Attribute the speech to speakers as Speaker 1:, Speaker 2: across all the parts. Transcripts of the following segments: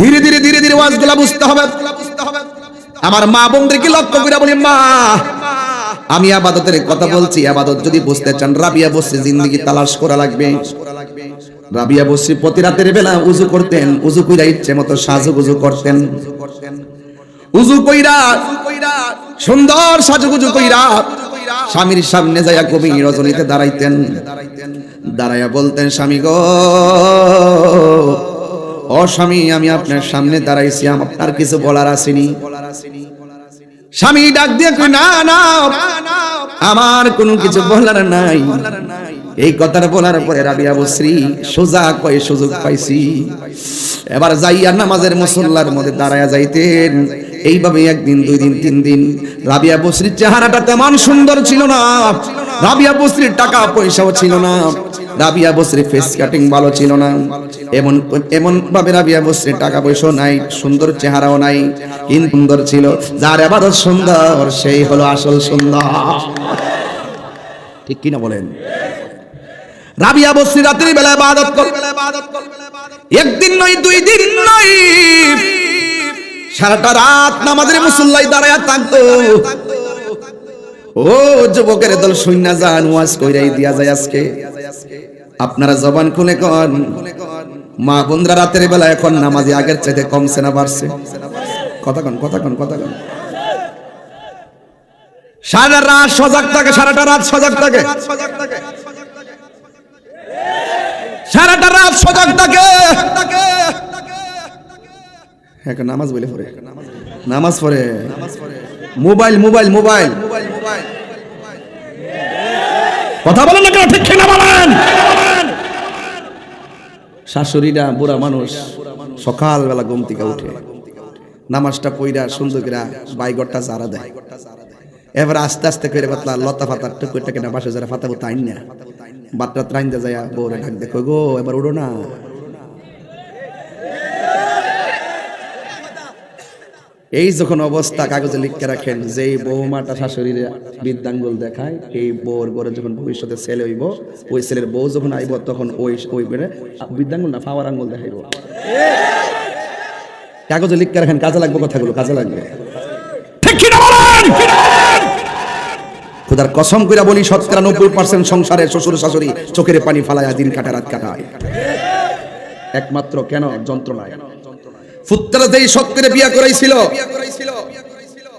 Speaker 1: ধীরে ধীরে ধীরে ধীরে ওয়াজগুলা বুঝতে হবে। আমার মা বোনদেরকে লক্ষ্য করে বলি, মা, আমি আবাদতের কথা বলছি। আবাদত যদি বুঝতে চান, রাবিয়া বসে জিন্দগি তালাশ করা লাগবে। রাবিয়া বসে প্রতি রাতের বেলা উজু করতেন। উজু কইরা ইচ্ছে মতো সাজু সাজুগুজু করতেন। উজু কইরা, সুন্দর সাজুগুজু কইরা স্বামীর সামনে যাইয়া কবি রজনীতে দাঁড়াইতেন। দাঁড়াইয়া বলতেন, স্বামী গো ও স্বামী, আমি আপনার সামনে দাঁড়াইছি আপনার কিছু বলার আসেনি। স্বামী, ডাক দিয়ে না না, আমার কোনো কিছু বলার নাই। এই কথাটা বলার পরে রাবিয়া বশ্রী সোজা কয়ে সুযোগ পাইছি। এবার যাইয়া নামাজের মুসল্লার মধ্যে দাঁড়ায়া যাইতেন। এইভাবে একদিন, দুই দিন, তিন দিন রাবিয়া বশ্রীর চেহারাটা তেমন সুন্দর ছিল না। রাবিয়া বশ্রীর টাকা পয়সাও ছিল না। রাবিয়া বশ্রী ফেস কাটিং ভালো ছিল না। এমন এমন ভাবে রাবিয়া বশ্রীর টাকা পয়সাও নাই, সুন্দর চেহারাও নাই কিন্তু সুন্দর ছিল। যার এবারও সুন্দর, সেই হলো আসল সুন্দর। ঠিক কিনা বলেন? রাবিয়া বস্রি রাত্রি বেলা ইবাদত কর একদিন নয়, দুই দিন নয়, সারাটা রাত নামাজের মুসল্লাই দাঁড়ায় থাকতো। ও যুবকের দল শূন্য যান ওয়াজ কইরাই দিয়া যায় আজকে। আপনারা জবান খুলে কন, মা বোনরা রাতের বেলা এখন নামাজে আগের চাইতে কমছে না বাড়ছে। কথা কন কথা কন কথা কন। সারা রাত সজাগ থাকে, সারাটা রাত সজাগ থাকে। সারাটা রাত সজাগ থাকে। হ্যাঁ নামাজ বলে পড়ে। নামাজ পড়ে। Mobile mobile mobile. কথা বলেন না কেন? ঠিক কিনা বলেন? শাশুড়িরা বুড়া মানুষ, সকালবেলা ঘুম থেকে উঠে নামাজটা পইরা সুন্দর করে বাইগরটা জারা দেয়। এবার আস্তে আস্তে করে পাতলা লতা ফাতা টুকুরটা কেনা বাসে যারা ফাতা বুতা না বাটরা ত্রাইন যায় বউরে ঢাক দেখো গো, এবার উড়ো না। এই যখন অবস্থা কাগজে লিখে রাখেন যে এই বৌমাটা শাশুড়ির বৃদ্ধাঙ্গুল দেখায়, এই বউর ঘরে যখন ভবিষ্যতে ছেলে হইব, ওই ছেলের বউ যখন আইব, তখন ওই ওই করে বৃদ্ধাঙ্গুল না, ফাওয়ার আঙ্গুল দেখাইব। কাগজে লিখে রাখেন, কাজে লাগবে কথাগুলো, কাজে লাগবে। খুদার কসম কইরা বলি শতকরা নব্বই পার্সেন্ট সংসারে শ্বশুর শাশুড়ি চোখের পানি ফালায়া দিন কাটা, রাত কাটায়। একমাত্র কেন? যন্ত্রণায়। ফুত্তরা যেই শখ করে বিয়া করাইছিল।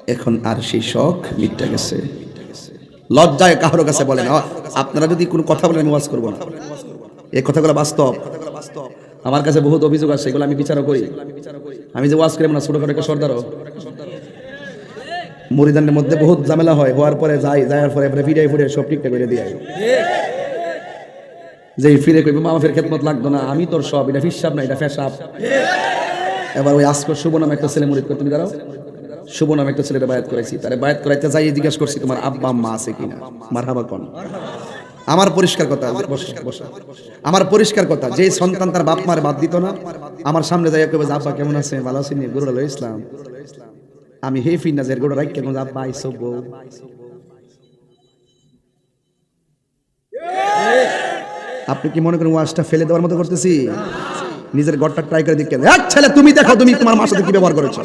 Speaker 1: এখন আর সেই শখ মিটে গেছে। লজ্জায় কারোর কাছে বলেন "আ, আপনারা যদি কোনো কথা বলেন আমি ওয়াজ করব না। এই কথাগুলো বাস্তব। আমার কাছে বহুত অভিযোগ আছে এগুলো আমি বিচারও করি। আমি যে ওয়াজ করি না ছোটখাটো একটা সর্দারও মরিদানের মধ্যে বহুত ঝামেলা হয় হওয়ার পরে যাই যাওয়ার পরে এবারে ফিরে ফিরে সব ঠিকঠাক করে দিয়ে। যে ফিরে কইবে মামা ফের খেদমত লাগতো না। আমি তোর সব এটা হিসাব না এটা ফেসাব এবার ওই আজকর শুভ নামে একটা ছেলে মরিদ করে, তুমি দাঁড়াও। শুভ নামে একটা ছেলেটা বায়াত করাইছি। তারে বায়াত করাইতে যাই জিজ্ঞাসা করছি, তোমার আব্বা, আম্মা আছে কিনা? মারহাবা কোন। আমার পরিষ্কার কথা। আমার পরিষ্কার কথা যে সন্তান তার বাপ মার বাদ দিত না, আমার সামনে যাই কবে যে, আব্বা, কেমন আছে ভালো আছেন গুরু আলো ইসলাম। আমি হে ফিন না যে গোড়া রাখ কেমন আব্বা, আইসো বউ আপনি কি মনে করেন ওয়াজটা ফেলে দেওয়ার মতো করতেছি? নিজের ঘরটা ট্রাই করে দেখতে এক ছেলে, তুমি দেখো, তুমি তোমার মার সাথে কি ব্যবহার করেছ।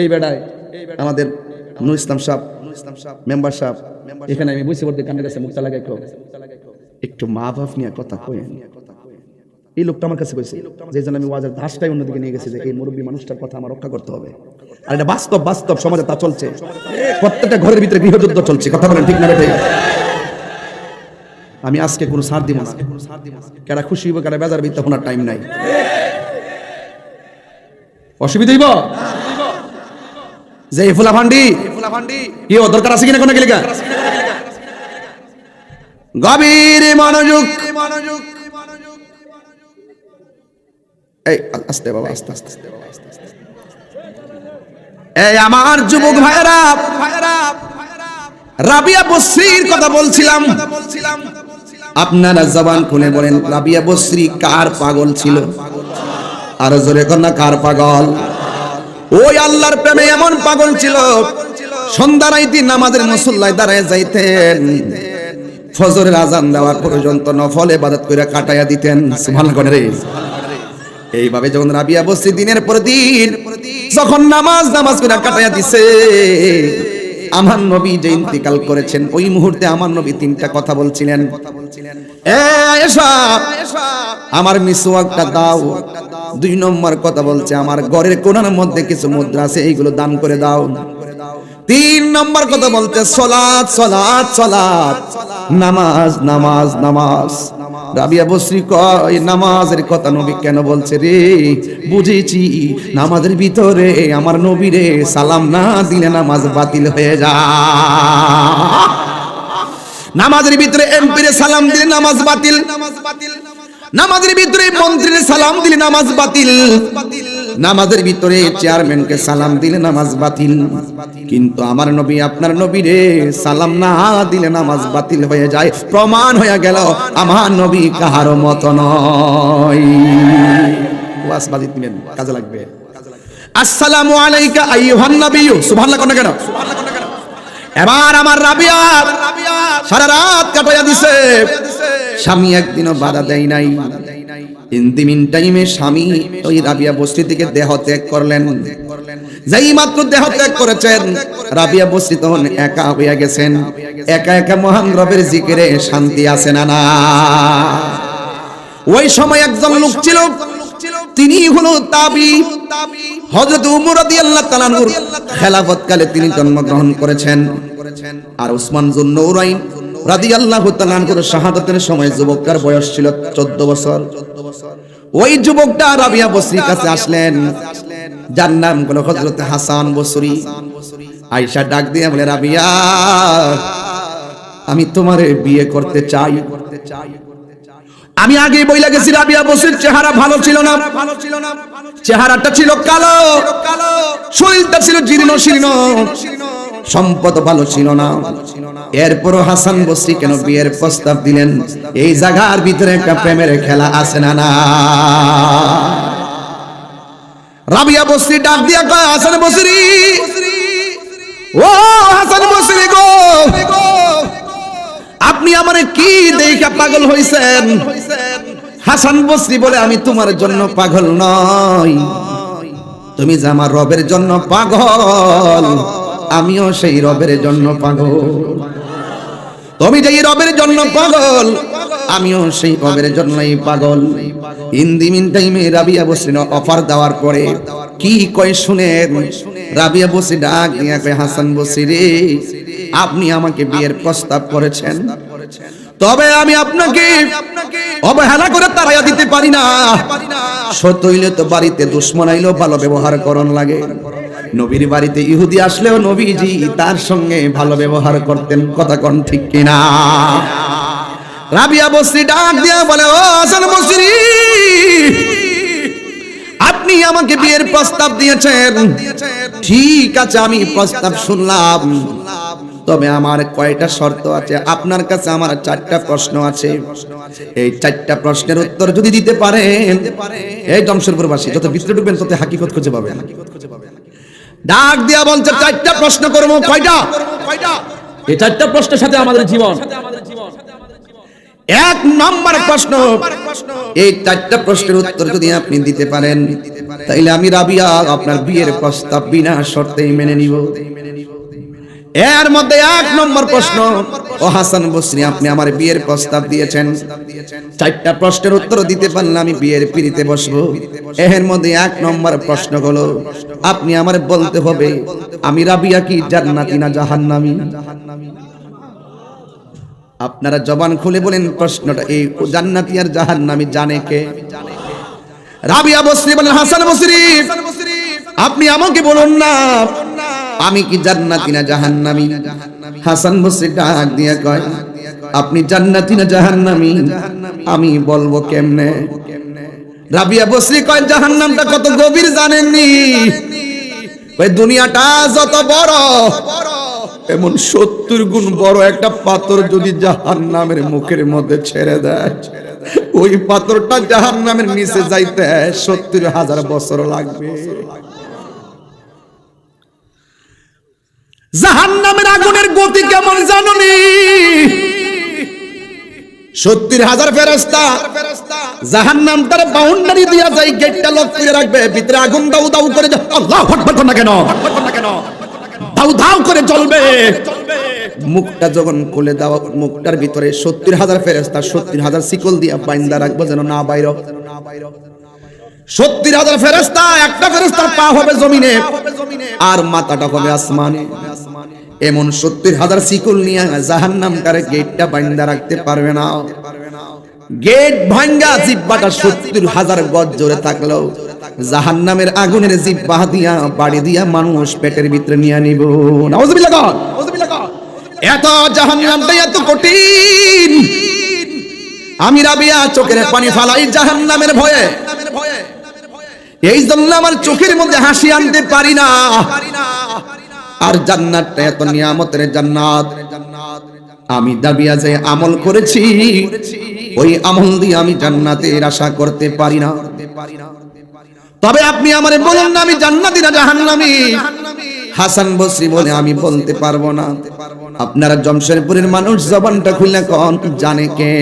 Speaker 1: এই বেড়ায় আমাদের নুর ইসলাম সাহেব, মেম্বার এখানে আমি বুঝতে পারতে কানের কাছে লাগাই একটু মা বাপ নিয়ে কথা কয়েন এই লোকটা আমার কাছে কইছে, যে জন্য আমি ওয়াজের ধাসটাই অন্যদিকে নিয়ে গেছি, যে এই মুরব্বী মানুষটার কথা আমার রক্ষা করতে হবে। আর এটা বাস্তব বাস্তব সমাজে তা চলছে। প্রত্যেকটা ঘরের ভিতরে গৃহযুদ্ধ চলছে, কথা বলেন ঠিক না বেঠে? আমি আজকে কোনো ছাড় দিব না। কেরা খুশি হইব কেরা বেজার বিদ্যা শোনার টাইম নাই। অসুবিধা হইব? যে ফুলা ভান্ডি, কি দরকার আছে কিনা কোনো গেলিকা গভীর মনোযোগ। মনোযোগ এই, আস্তে বাবা, আস্তে আস্তে এই আমার যুবক ভাইরা ভাইরা রাবিয়া বসরির কথা বলছিলাম। আপনারা জবান খুলে বলেন রাবিয়া বসরি কার পাগল ছিল? আরও জোরে না, কার পাগল? ওই আল্লাহর প্রেমে এমন পাগল ছিল নামাজের দাঁড়ায় যাইতেন। ফজরের আজান পর্যন্ত নফল করে কাটাইয়া দিতেন। এইভাবে যখন রাবিয়া বসছি দিনের পর দিন যখন নামাজ নামাজ করে কাটাইয়া দিছে, আমার নবী যে ইন্তিকাল করেছেন, ওই মুহূর্তে আমার নবী তিনটা কথা বলছিলেন। আমার মিসওয়াকটা দাও। দুই নম্বর কথা বলছে, আমার ঘরের কোনার মধ্যে কিছু মুদ্রা আছে, এইগুলো দান করে দাও। তিন নম্বর কথা বলতে সলাৎ সলাৎ সলাৎ। নামাজ নামাজ নামাজ। রাবিয়া বসরি কয়, নামাজের কথা নবী কেন বলছে রে? বুঝেছি, নামাজের ভিতরে আমার নবীরে সালাম না দিলে নামাজ বাতিল হয়ে যায়। নামাজের ভিতরে এমপিরে সালাম দিলে নামাজ বাতিল। নামাজ বাতিল নামাজের ভিতরে মন্ত্রীর সালাম দিলে নামাজ বাতিল। নামাজের ভিতরে চেয়ারম্যানকে সালাম দিলে নামাজ বাতিল। কিন্তু আমার নবী, আপনার নবীরে সালাম না দিলে নামাজ বাতিল হয়ে যায়। প্রমাণ হয়ে গেল, আমার নবী কাহারও মত নয়। কাজে লাগবে। আসসালামু আলাইকা আইয়ুহান নাবিয়্যু সুবহানাল্লাহ কোন কেন? এবার আমার রাবিয়া সারা রাত কাটাইয়া দিছে। স্বামী একদিনও বাধা দেয় নাই। স্বামী ওই রাবিয়া থেকে দেহ ত্যাগ করলেন। মাত্র দেহ ত্যাগ করেছেন, রাবিয়া একা গেছেন। একা একা মহান রবের জিকিরে শান্তি আছে না না? ওই সময় একজন লোক ছিল, তিনি হলো তাবি। হযরত উমর রাদিয়াল্লাহু তাআলা নূর খেলাফত তিনি জন্মগ্রহণ করেছেন। আর উসমান জুন নৌরাইন রাদিয়াল্লাহু তাআলা নূর শাহাদাতের সময় যুবকটার বয়স ছিল 14 বছর। ওই যুবকটা রাবিয়া বসরির কাছে আসলেন। যার নাম হলো হযরত হাসান বসরি। আয়েশা ডাক দিয়ে বলে, রাবিয়া, আমি তোমারে বিয়ে করতে চাই। আমি আগে বইলা গেছি, রাবিয়া বসির চেহারা ভালো ছিল না ভালো ছিল না। চেহারাটা ছিল কালো। শরীরটা ছিল জীর্ণ শীর্ণ। সম্পদ ভালো ছিল না। এরপরও হাসান বসরি কেন বিয়ের প্রস্তাব দিলেন? এই জায়গার ভিতরে একটা প্রেমের খেলা আছে না না? রাবিয়া বসরি ডাক দিয়া কয়, হাসান বসরি ও হাসান বসরি গো। আপনি আমারে কি দেখা পাগল হইছেন? হাসান বসরি বলে, আমি তোমার জন্য পাগল নই। তুমি যে আমার রবের জন্য পাগল আমিও সেই রবের জন্য পাগল। তুমি যে এই রবের জন্য পাগল, আমিও সেই রবের জন্যই পাগল। হিন্দি মিন টাইমে রাবিয়া বসরিন অফার দেওয়ার পরে কি কয় শুনেন? রাবিয়া বসরি ডাক দিয়া কয়, হাসান বসরি রে, আপনি আমাকে বিয়ের প্রস্তাব করেছেন। তবে আমি আপনাকে অবহেলা করে তাড়াইয়া দিতে পারি না। সত্য হইলে তো বাড়িতে দুশ্মন আইলেও ভালো ব্যবহার করন লাগে। নবীর বাড়িতে ইহুদি আসলেও নবীজি তার সঙ্গে ভালো ব্যবহার করতেন, কথা কন ঠিক কিনা? রাবিয়া বসরি ডাক দিয়া বলে, ও হাসান বসরি আপনি আমাকে বিয়ের প্রস্তাব দিয়েছেন। ঠিক আছে, আমি প্রস্তাব শুনলাম। তবে আমার কয়টা শর্ত আছে? আপনার কাছে আমার চারটা প্রশ্ন আছে। এই চারটা প্রশ্নের উত্তর যদি দিতে পারেন, এই জমশেরপুরবাসী যত ভিতরে ঢুকবেন, তত হাকিকত খুঁজে পাবেন। ডাক দিয়া বলছে, চারটা প্রশ্ন করব, কয়টা?
Speaker 2: এই চারটা প্রশ্নের সাথে আমাদের জীবন।
Speaker 1: এক নম্বর প্রশ্ন, এই চারটা প্রশ্নের উত্তর যদি আপনি দিতে পারেন, তাইলে আমি রাবিয়া আপনার বিয়ের প্রস্তাব বিনা শর্তেই মেনে নিব। এর মধ্যে এক নম্বর প্রশ্ন, ও হাসান বসরি, আপনি আমার বিয়ের প্রস্তাব দিয়েছেন। চারটা প্রশ্নের উত্তর দিতে পারলে আমি বিয়ের পিড়িতে বসবো। এর মধ্যে এক নম্বর প্রশ্ন হলো, আপনি আমার বলতে হবে, আমি রাবিয়া কি জান্নাতি না জাহান্নামি? আপনারা জবান খুলে বলেন প্রশ্নটা, এই জান্নাতি আর জাহান্নামি জানে কে? রাবিয়া বসরি বলেন, হাসান বসরি, আপনি আমাকে বলুন না আমি কি জান্নাতি না জাহান্নামী? হাসান বসরি ডাক দিয়া কয়, আপনি জান্নাতি না জাহান্নামী? আমি বলব, কেমনে? রাবিয়া বসরি কয়, জাহান্নামটা কত গভীর জানেননি? ওই দুনিয়াটা যত বড়, এমন সত্তর গুণ বড় একটা পাথর যদি জাহান নামের মুখের মধ্যে ছেড়ে দেয়, ওই পাথরটা জাহান নামের নিচে যাইতে সত্তর হাজার বছর লাগবে। জাহান নামের আগুনের গতি কেমন জাননি? সত্তর হাজার ফেরস্তা জাহান নামটার বাউন্ডারি দিয়া যায় গেটটা লক করে রাখবে, ভিতরে আগুন দাউ দাউ করে আল্লাহ হটফট না কেন? দাউ দাউ করে মুখটা যখন খুলে মুখটার ভিতরে সত্তর হাজার ফেরেস্তা সত্তর হাজার দিয়া বাইন্দা রাখব যেন না বাইর। সত্তর হাজার ফেরেস্তা একটা ফেরেস্তার পা হবে জমিনে, আর মাথাটা হবে আসমানে। এমন সত্তর হাজার শিকল নিয়ে জাহান্নাম কারে গেটটা বাইন্দা রাখতে পারবে না। গেট ভাঙ্গা, জিব্বাটা সত্তর হাজার গজ জোরে থাকল জাহান্নামের আগুনের জিব্বা দিয়া, বাড়ি দিয়া মানুষ পেটের ভিতরে নিয়ে নিব। এত জাহান্নামটা এত কঠিন। আমি রাবিয়া চোখের পানি ফালাই জাহান্নামের ভয়ে। এই জন্য আমার চোখের মধ্যে হাসি আনতে পারি না। আর জান্নাতটা এত নিয়ামতের জান্নাত। আমি দাবিয়া যে আমল করেছি। ওই আমল দিয়ে আমি জান্নাতের আশা করতে পারি না। তবে আপনি আমারে বলুন না, আমি জান্নাতি না জাহান্নামী? হাসান বসরি বলে আমি বলতে পারব না। আপনারা জমশেরপুরের মানুষ জবানটা খুললে কন, জানে কে?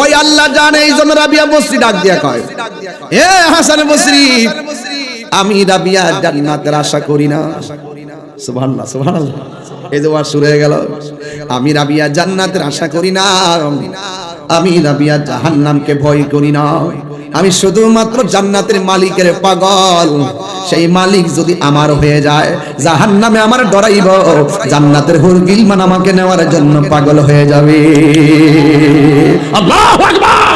Speaker 1: ওই আল্লাহ জানে এই জন্য রাবিয়া বসরি ডাক দিয়া কয়। এ হাসান বসরি! আমি রাবিয়া জান্নাতের আশা করি না। সুবহানাল্লাহ সুবহানাল্লাহ। এই যে ওয়াজ শুরু হয়ে গেল। আমি রাবিয়া জান্নাতের আশা করি না। আমি রাবিয়া জাহান্নামকে ভয় করি না। আমি শুধুমাত্র জান্নাতের মালিকের পাগল। সেই মালিক যদি আমার হয়ে যায়, জাহান্নামে আমার ডরাইব। জান্নাতের হুর গিলমান আমাকে নেওয়ার জন্য পাগল হয়ে যাবে।
Speaker 2: আল্লাহু আকবার!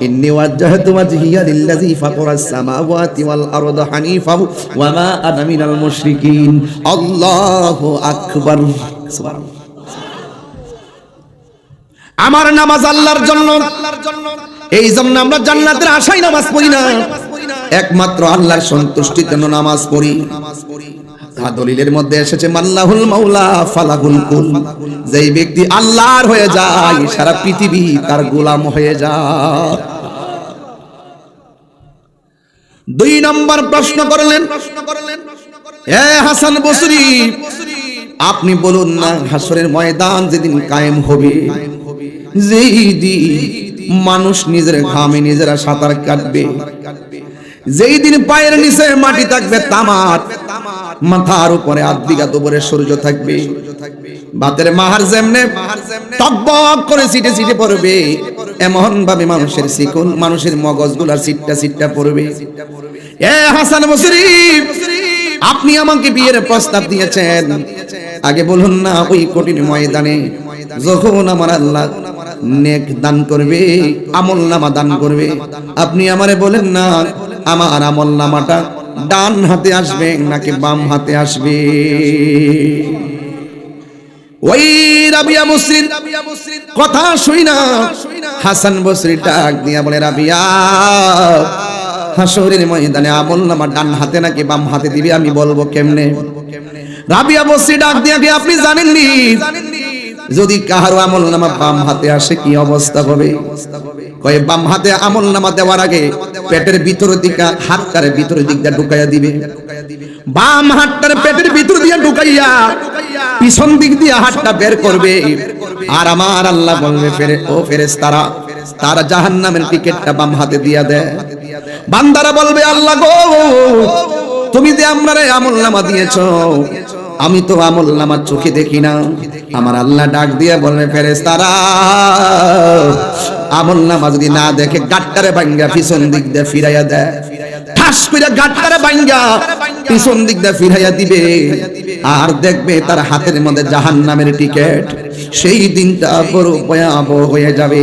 Speaker 1: ইন্নি ওয়াজ্জাহতু ওয়াজহিয়া লিল্লাযী ফাতারাস হানিফা ওয়া মা আনা মিনাল মুশরিকিন। আল্লাহু আকবার। সুবহানাল্লাহ। আমার নামাজ আল্লাহর জন্য। এই জন্য আমরা জান্নাতের আশায় নামাজ পড়ি না। একমাত্র আল্লাহর সন্তুষ্টির জন্য নামাজ পড়ি। হ্যাঁ, দলিলের মধ্যে এসেছে মাল্লাহুল মাওলা ফালাহুল কুল যেই ব্যক্তি আল্লাহর হয়ে যায়, সারা পৃথিবী তার গোলাম হয়ে যায়। দুই নম্বর প্রশ্ন করলেন, এ হাসান বসরি, আপনি বলুন না, হাসরের ময়দান যেদিন কায়েম হবে যেই মানুষ নিজের ঘামে নিজেরা সাঁতার কাটবে যেই দিন পায়ের নিচে মাটি থাকবে, তামার মাথার উপরে আদিগা দুপুরে সূর্য থাকবে। বাতের মাহার যেমনে টকবক করে সিটে সিটে পড়বে, এমন ভাবে মানুষের শিকল মানুষের মগজগুলার সিটটা সিটটা পড়বে। এ হাসান বসরি আপনি আমাকে বিয়ের প্রস্তাব দিয়েছেন। আগে বলুন না, ওই কঠিন ময়দানে যখন আমার আল্লাহ নেক দান করবে, আমল নামা দান করবে, আপনি আমারে বলেন না, আমার আমল নামাটা ডান হাতে আসবে নাকি বাম হাতে আসবে? ওই রাবিয়া মুসরিদ, কথা শুই না। হাসান বসরি ডাক দিয়া বলে, রাবিয়া হাসরের ময়দানে আমল নামা ডান হাতে নাকি বাম হাতে দিবে? আমি বলব কেমনে? রাবিয়া বসরি ডাক দিয়া কি আপনি জানেননি? যদি কাহারো আমল নামা বাম হাতে আসে, কি অবস্থা হবে? কয়ে, বাম হাতে আমল নামা দেওয়ার আগে পেটের ভিতর দিকা হাতটারে ভিতর দিকটা ঢুকাইয়া দিবে। বাম হাতটার পেটের ভিতর দিয়ে ঢুকাইয়া পিছন দিক দিয়ে হাতটা বের করবে। আর আমার আল্লাহ বলবে, ফেরে, ও ফেরেস তারা তারা জাহান্নামের টিকিটটা বাম হাতে দিয়া দেয় বান্দারা বলবে, আল্লাহ গো, তুমি যে আমরারে আমল নামা দিয়েছ, আমি তো আমল নামার চোখে দেখি না। আমার আল্লাহ ডাক দিয়ে বলবে ফেরেস তারা আমল নামা যদি না দেখে গাট্টারে বাঙ্গা পিছন দিক দিয়ে ফিরাইয়া দেয় ঠাস করে গাট্টারে বাঙ্গা পিছন দিক দিয়ে ফিরাইয়া দিবে। আর দেখবে তার হাতের মধ্যে জাহান নামের টিকেট। সেই দিনটা বড় ভয়াবহ হয়ে যাবে।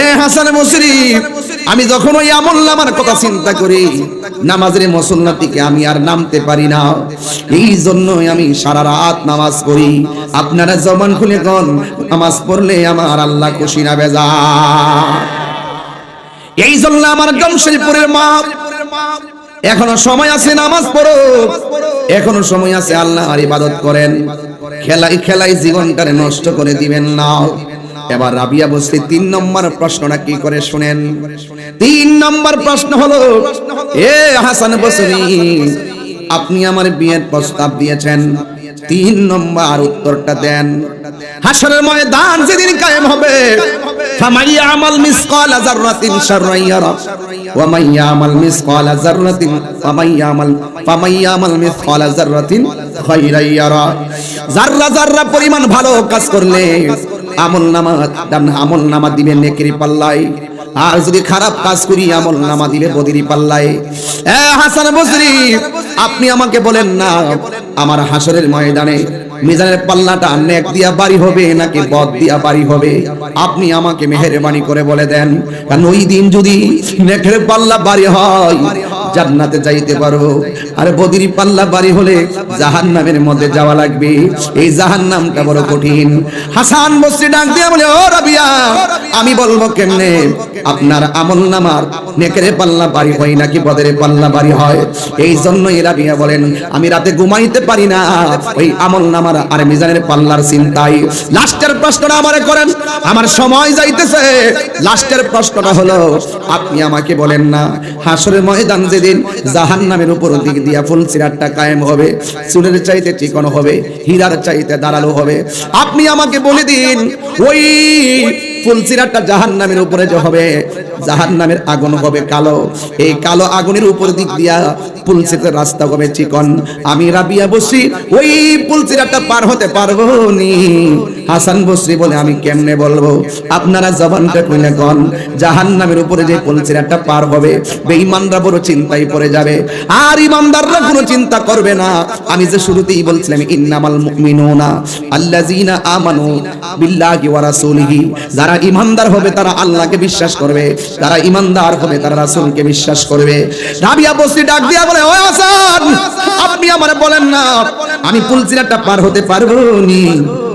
Speaker 1: এ হাসান মুসরি আমি যখন ওই আমল নামার কথা চিন্তা করি, নামাজের মুসল্লাতিকে আমি আর নামতে পারি না। এই জন্যই আমি সারা রাত নামাজ পড়ি। আপনারা জবান খুলে কন, নামাজ পড়লে আমার আল্লাহ খুশি না বেজা। এই জন্য আমার জমশেদপুরের মা, এখনও সময় আছে নামাজ পড়ো। এখনও সময় আছে আল্লাহর ইবাদত করেন। খেলাই খেলাই জীবনটারে নষ্ট করে দিবেন না। এবার রাবিয়া বসরি তিন নম্বর প্রশ্নটা কি করে শুনেন? তিন নম্বর প্রশ্ন হলো, এ হাসান বসরি, আপনি আমার বিয়ের প্রস্তাব দিয়েছেন। তিন নম্বর উত্তরটা দেন, হাসরের ময়দান যেদিন কায়েম হবে ফামাই আমাল মিসকাল যাররাতিন শাররান ইয়ারা, ওয়া মান ইয়ামাল মিসকাল যাররাতিন ফামাই ইয়ামাল ফামাই ইয়ামাল মিসকাল যাররাতিন খায়রান ইয়ারা। যাররা যাররা পরিমাণ ভালো কাজ করলে আমল নামা আমল নামা দিবেন নেকির পাল্লায়। আর যদি খারাপ কাজ করি, আমল নামা দিলে বদিরি পাল্লায়। এ হাসান বসরি আপনি আমাকে বলেন না, আমার হাসরের ময়দানে মিজানের পাল্লাটা নেক দিয়া বাড়ি হবে নাকি বদ দিয়া বাড়ি হবে? আপনি আমাকে মেহেরবানি করে বলে দেন, কারণ ওই দিন যদি নেকের পাল্লা বাড়ি হয় জান্নাতে যাইতে পারব আর বদিরি পাল্লা বাড়ি হলে জাহান্নামের মধ্যে যাওয়া লাগবে। এই জাহান্নামটা বড় কঠিন। হাসান বসরি ডাক দিয়া বলে, ও রাবিয়া, আমি বলব কেমনে? আপনার আমল নামার নেকের পাল্লা বাড়ি হয় নাকি বদের পাল্লা বাড়ি হয়? এই জন্যই রাবিয়া বলেন, আমি রাতে ঘুমাইতে পারি না। ওই আমল নামার আর মিজানের পাল্লার চিন্তাই। লাস্টের প্রশ্নটা আমারে করেন, আমার সময় যাইতেছে। লাস্টের প্রশ্নটা হলো, আপনি আমাকে বলেন না, হাসরের ময়দান যেদিন জাহান্নামের উপর দিক দিয়া ফুল সিরাটটা কায়েম হবে। চুলের চাইতে চিকন হবে, হীরার চাইতে দাঁড়াল হবে। আপনি আমাকে বলে দিন, ওই ফুলসিরাটা জাহান নামের উপরে যে হবে জাহান নামের আগুন হবে কালো। এই কালো আগুনের উপর দিক দিয়া পুলসিরার রাস্তা হবে চিকন। আমি রাবিয়া বসি, ওই পুলসিরাটা পার হতে পারব নি। হাসান বসরি বলে, আমি কেমনে বলব? আপনারা জবানটা কইলে কন জাহান নামের উপরে যে পুলসিরাটা পার হবে, বেঈমানরা বড় চিন্তায় পড়ে যাবে। আর ইমানদাররা কোনো চিন্তা করবে না। আমি যে শুরুতেই বলছিলাম, ইন্নামাল মুমিনুনা আল্লাযিনা আমানু বিল্লাহি ওয়া রাসূলিহি। যারা ইমানদার হবে, তারা আল্লাহকে বিশ্বাস করবে। যারা ইমানদার হবে, তারা রাসূলকে বিশ্বাস করবে। রাবিয়া বসরি ডাক দিয়া বলে ও হাসান, আপনি আমারে বলেন না, আমি পুলসিরাটা পার হতে পারব নি।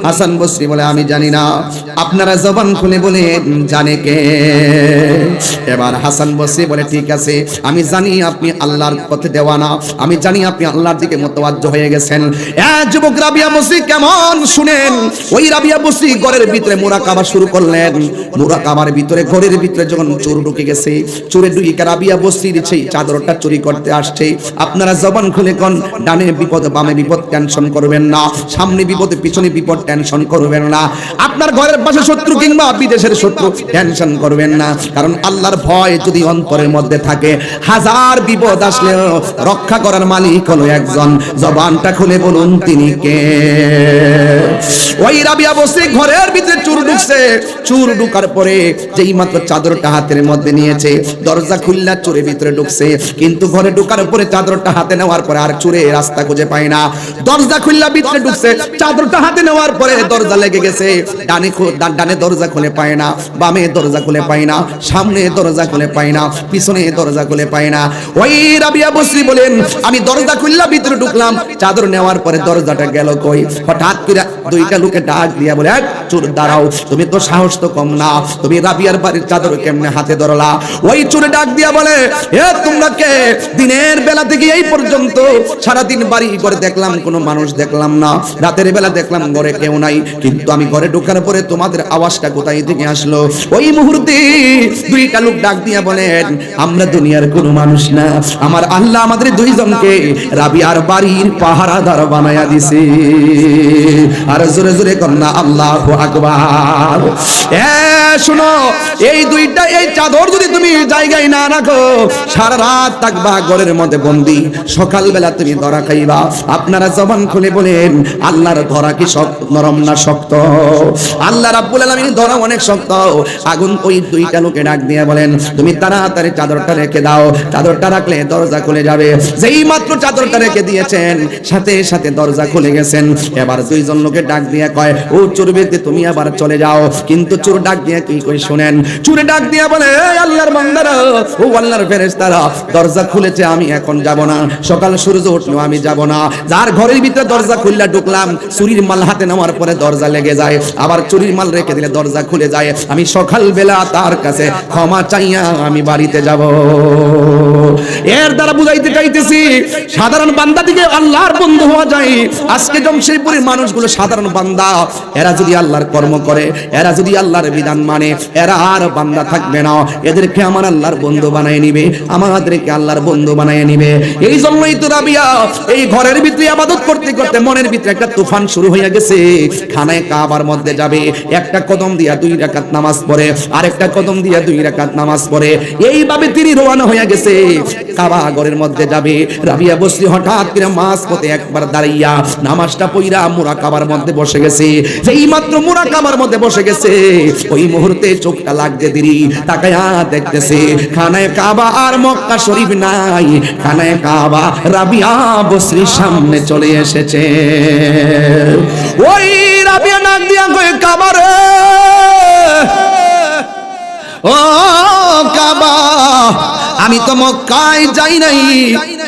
Speaker 1: হাসান বসরি বলে, আমি জানি না। আপনারা জবান খুলে বলে জানে কে? এবার হাসান বসরি বলে, ঠিক আছে, আমি জানি আপনি আল্লাহর পথে দেওয়ানা। আমি জানি আপনি আল্লাহর দিকে মতবাজ্য হয়ে গেছেন। যুবক রাবিয়া বসরি, কেমন শুনেন? ওই রাবিয়া বসরি ঘরের ভিতরে মোরাকাবা শুরু করলেন। মোরাকাবার ভিতরে, ঘরের ভিতরে যখন চোর ঢুকে গেছে, চোরে ঢুকে রাবিয়া বসরির সেই চাদরটা চুরি করতে আসছে। আপনারা জবান খুলে কোন, ডানে বিপদ, বামে বিপদ, টেনশন করবেন না। সামনে বিপদে, পিছনে বিপদ টেনশন করবেন না। আপনার ঘরের পাশে শত্রু কিংবা বিদেশের শত্রু টেনশন করবেন না। কারণ আল্লাহর ভয় যদি অন্তরের মধ্যে থাকে, হাজার বিপদ আসলেও রক্ষা করার মালিক হলো একজন। জবানটা খুলে বলুন, তিনি কে? ওই রাবিয়া বসে ঘরের ভিতরে চুর ঢুকছে। চুর ঢুকার পরে যেই মাত্র চাদরটা হাতের মধ্যে নিয়েছে, দরজা খুললা চুরের ভিতরে ঢুকছে। কিন্তু ঘরে ঢুকার পরে চাদরটা হাতে নেওয়ার পরে আর চুরে রাস্তা খুঁজে পায় না। দরজা খুললা ভিতরে ঢুকছে, চাদরটা হাতে নেওয়ার পরে দরজা লেগে গেছে। ডানে ডানে দরজা খুলে পায় না, বামে দরজা খুলে পায় না, সামনে দরজা খুলে পায় না, পিছনে দরজা খুলে পায় না। ওই রাবিয়া বসরি বলেন, আমি দরজা খুললা, ভিতরে ঢুকলাম। চাদর নেওয়ার পরে দরজাটা গেল কই? হঠাৎ করে দুইটা লোকে ডাক দিয়া বলে চোর, দাঁড়াও। তুমি তো সাহস তো কম না। তুমি রাবিয়ার বাড়ির চাদর কেমনে হাতে ধরলা? ওই চোরে ডাক দিয়া বলে, এ, তোমরা কে? দিনের বেলা থেকে এই পর্যন্ত সারাদিন বাড়ি করে দেখলাম, কোনো মানুষ দেখলাম না। রাতের বেলা দেখলাম ঘরে কেউ নাই। কিন্তু আমি ঘরে ঢোকার পরে তোমাদের আওয়াজটা কোথায় থেকে আসলো? ওই মুহূর্তে দুইটা লোক ডাক দিয়া বলেন, আমরা দুনিয়ার কোনো মানুষ না। আমার আল্লাহ আমাদের দুইজনকে রাবিয়ার বাড়ির পাহারাদার বানাইয়া দিছে। আর জোরে জোরে কন্যা, আল্লাহ আকবার। এ শুনো, এই দুইটা, এই চাদর যদি তুমি জায়গায় না রাখো, সারা রাত থাকবা ঘরের মধ্যে বন্দি। সকালবেলা তুমি ধরা খাইবা। আপনারা জবান খুলে বলেন, আল্লাহর ধরা কি শক্ত, নরম না শক্ত? আল্লাহ রাব্বুল আলামিন ধরা অনেক শক্ত। আগুন ওই দুইটা লোকে ডাক দিয়ে বলেন, তুমি তাড়াতাড়ি চাদরটা রেখে দাও। চাদরটা রাখলে দরজা খুলে যাবে। যেই মাত্র চাদরটা রেখে দিয়েছেন, সাথে সাথে দরজা খুলে গেছেন। এবার দুইজন লোকে ডাক দিয়ে কয়, ও চোর ব্যক্তি তুমি আবার চলে যাও। কিন্তু চোর ডাক কই শুনেন? চুরে ডাক বলে আল্লাহর বান্দারা, ও আল্লাহর ফেরেশতারা, দরজা খুলেছে, আমি এখন যাব না। সকাল সূর্য উঠল, আমি যাব না। যার ঘরের ভিতরে দরজা খুললা, ঢুকলাম। চুরির মাল হাতে নেওয়ার পরে দরজা লেগে যায়। আবার চুরির মাল রেখে দিলে দরজা খুলে যায়। আমি সকাল বেলা তার কাছে ক্ষমা চাইয়া আমি বাড়িতে যাব। এর দ্বারা বুঝাইতে চাইতেছি, সাধারণ বান্দা থেকে আল্লাহর বন্ধু হওয়া যায়। আজকে জমশেদপুরের মানুষগুলো সাধারণ বান্দা। এরা যদি আল্লাহর কর্ম করে, এরা যদি আল্লাহর বিধান মানে এরা আর বান্দা থাকবে না। এদেরকে আমার আল্লাহর বন্ধু বানায় নিবে, আমাদেরকে আল্লাহর বন্ধু বানায় নিবে। এই জন্যই তো রাবিয়া, এই ঘরের ভিতরে আবাদত করতে করতে মনের ভিতরে একটা তুফান শুরু হয়ে গেছে। খানায় কাবার মধ্যে যাবে, একটা কদম দিয়া দুই রাকাত নামাজ পড়ে, আরেকটা কদম দিয়া দুই রাকাত নামাজ পড়ে। এইভাবে তিনি রোয়ানা হয়ে গেছে, কাবা ঘরের মধ্যে যাবে। রাবিয়া বসলি হঠাৎ করে মাছ পথে একবার দাঁড়াইয়া নামাজটা পইরা মুরা কাবার মধ্যে বসে গেছে। যেই মাত্র মুরা কাবার মধ্যে বসে গেছে, ওই মুহূর্তে চোখটা লাগছে দিরি তাকায়া দেখতেছে, খানায় কাবা আর মক্কা শরীফ নাই। খানায় কাবা রাবিয়া বসরির সামনে চলে এসেছে। ওই রাবিয়া নাক দিয়া কই কাবারে ও কাবা আমি তো মক্কায় যাই নাই।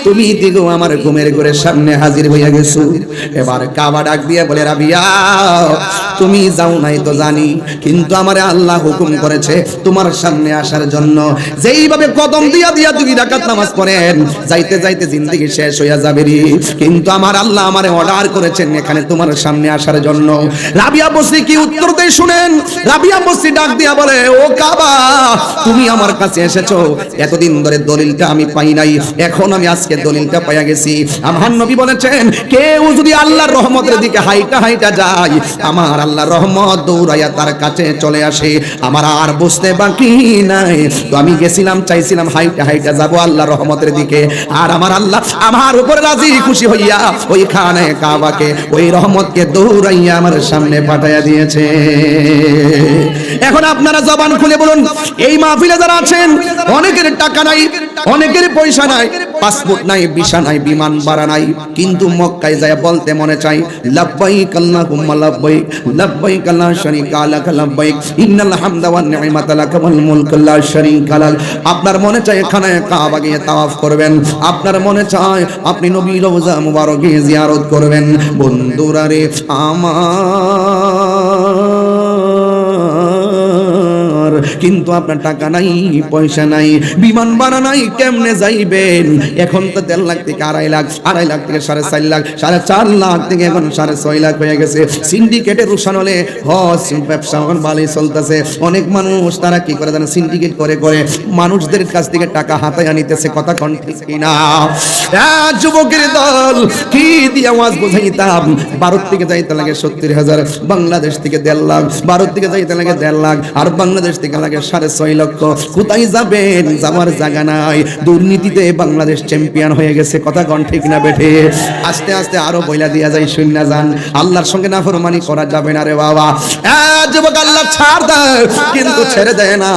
Speaker 1: তুমি দিগো আমার ঘুমের ঘরের সামনে হাজির হইয়া গেছো। এবার কাবা ডাক দিয়ে বলে, রাবিয়া, তুমি যাও নাই তো জানি, কিন্তু আমারে আল্লাহ হুকুম করেছে তোমার সামনে আসার জন্য। যেইভাবে কদম দিয়া দিয়া দুই রাকাত নামাজ পড়েন, যাইতে যাইতে জিন্দগি শেষ হইয়া যাবে রে। কিন্তু আমার আল্লাহ আমারে অর্ডার করেছেন এখানে তোমার সামনে আসার জন্য। রাবিয়া বসরি কি উত্তর দেয় শুনেন? রাবিয়া বসরি ডাক দিয়া বলে, ও কাবা, তুমি আমার কাছে এসেছ। এতদিন ধরে দলিলটা আমি পাই নাই। এখন আমি আজকে দলিলটা পাইয়া গেছি। আমার নবী বলেছেন, কেউ যদি আল্লাহর রহমতের দিকে হাইটা হাইটা যায়, আমার আল্লাহর রহমত দৌড়াইয়া তার কাছে চলে আসে। আমার আর বুঝতে বাকি নাই। তো আমি গেছিলাম, চাইছিলাম হাইটা হাইটা যাব আল্লাহর রহমতের দিকে। আর আমার আল্লাহ আমার উপরে রাজি, খুশি হইয়া ওইখানে কাবাকে, ওই রহমতকে দৌড়াইয়া আমার সামনে পাঠাইয়া দিয়েছে। এখন আপনারা জবান খুলে বলুন, এই মাহফিলে যারা আছেন, অনেকের টাকা নাই, অনেকের পয়সা নাই, পাসপোর্ট নাই, ভিসা নাই, বিমান ভাড়া নাই। কিন্তু মক্কায় যায় বলতে মনে চাই, লাব্বাইক আল্লাহুম্মা লাব্বাইক লাব্বাইক লা শারীকা লাক, লাব্বাইক, ইন্নাল হামদা ওয়ান নি'মাতা লাক, ওয়াল মুলক লা শারীকা লাক আপনার মনে চায় এখানে কাবা গিয়ে তাওয়াফ করবেন। আপনার মনে চায় আপনি নবী রওজা মুবারকে জিয়ারত করবেন। বন্ধুরা রে, আমার কিন্তু আপনার টাকা নাই, পয়সা নাই, বিমান ভাড়া নাই, কেমনে যাইবেন? এখন তো দেড় লাখ থেকে আড়াই লাখ আড়াই লাখ থেকে সাড়ে চার লাখ, সাড়ে চার লাখ থেকে এখন সাড়ে ছয় লাখ হয়ে গেছে। সিন্ডিকেটের রুশান হলে হস ব্যবসা এখন ভালোই চলতেছে। অনেক মানুষ তারা কি করে জানে সিন্ডিকেট করে করে মানুষদের কাছ থেকে টাকা হাতায় আনিতেছে, কথা কন ঠিক কিনা? যুবকের দল, কি দিয়ে আওয়াজ বোঝাইতাম? ভারত থেকে যাইতে লাগে সত্তর হাজার, বাংলাদেশ থেকে দেড় লাখ, ভারত থেকে যাইতে লাগে দেড় লাখ, আর বাংলাদেশ থেকে লাগে সাড়ে ছয় লক্ষ। কোথায় যাবেন? যাওয়ার জায়গা নাই। দুর্নীতিতে বাংলাদেশ চ্যাম্পিয়ন হয়ে গেছে। কথা কন ঠিক না বেঠে। আস্তে আস্তে আরও বইলা দিয়া যায় শূন্য যান আল্লাহর সঙ্গে না ফরমানি করা যাবে না রে বাবা। যুবক আল্লাহ ছাড় দেয় কিন্তু ছেড়ে দেয় না।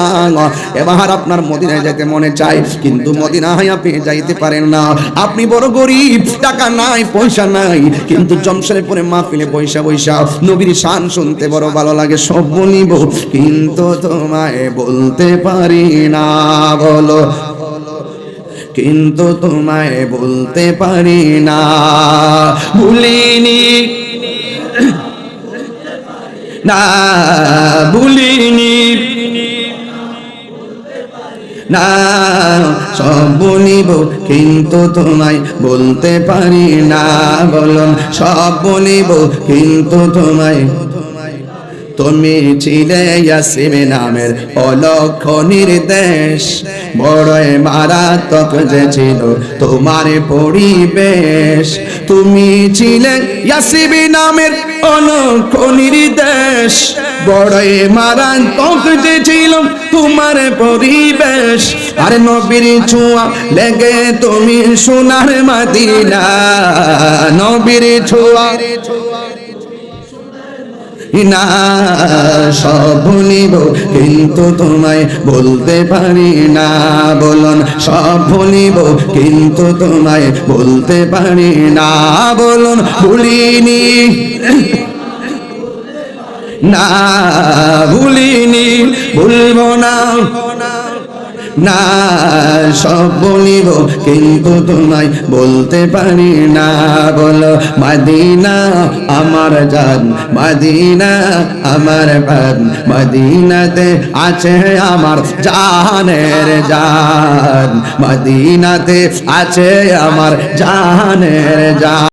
Speaker 1: এবার আপনার মদিনায় যেতে মনে চায়। কিন্তু মদিনায় আপনি যাইতে পারেন না। আপনি বড় গরিব, টাকা নাই, পয়সা নাই। কিন্তু জমশেদপুরে মাহফিলে পয়সা পয়সা নবীর শান শুনতে বড় ভালো লাগে, সব বলিব। কিন্তু তোমায় বলতে পারি না বলো। কিন্তু তোমায় বলতে পারি না। ভুলিনি। না ভুলিনি। না, সব বলিব কিন্তু তোমায় বলতে পারি না বলুন সব বলিব কিন্তু তোমায় তুমি ছিলে ইয়াসিমি নামের অলক্ষ নির্দেশ। বড়ই মারাত্মক যে ছিল তোমার পরিবেশ। তুমি ছিলে ইয়াসিমি নামের অলক্ষ নির্দেশ। বড়ই মারাত্মক যে ছিল তোমার পরিবেশ। আর নবীর ছোঁয়া লেগে তুমি সোনার মাদিনা। নবীর ছোঁয়া না, সব ভুলিব কিন্তু তোমায় বলতে পারি না। বলুন, সব নিব, কিন্তু তোমায় বলতে পারি না। বলুন, ভুলিনি। না, ভুলিনি, ভুলব না। না, সব বলিব, কিন্তু তোমায় বলতে পারি না। বলো, মাদিনা আমার জান, মাদিনা আমার প্রাণ, মদিনাতে আছে আমার জানের জান, মদিনাতে আছে আমার জাহানের জান।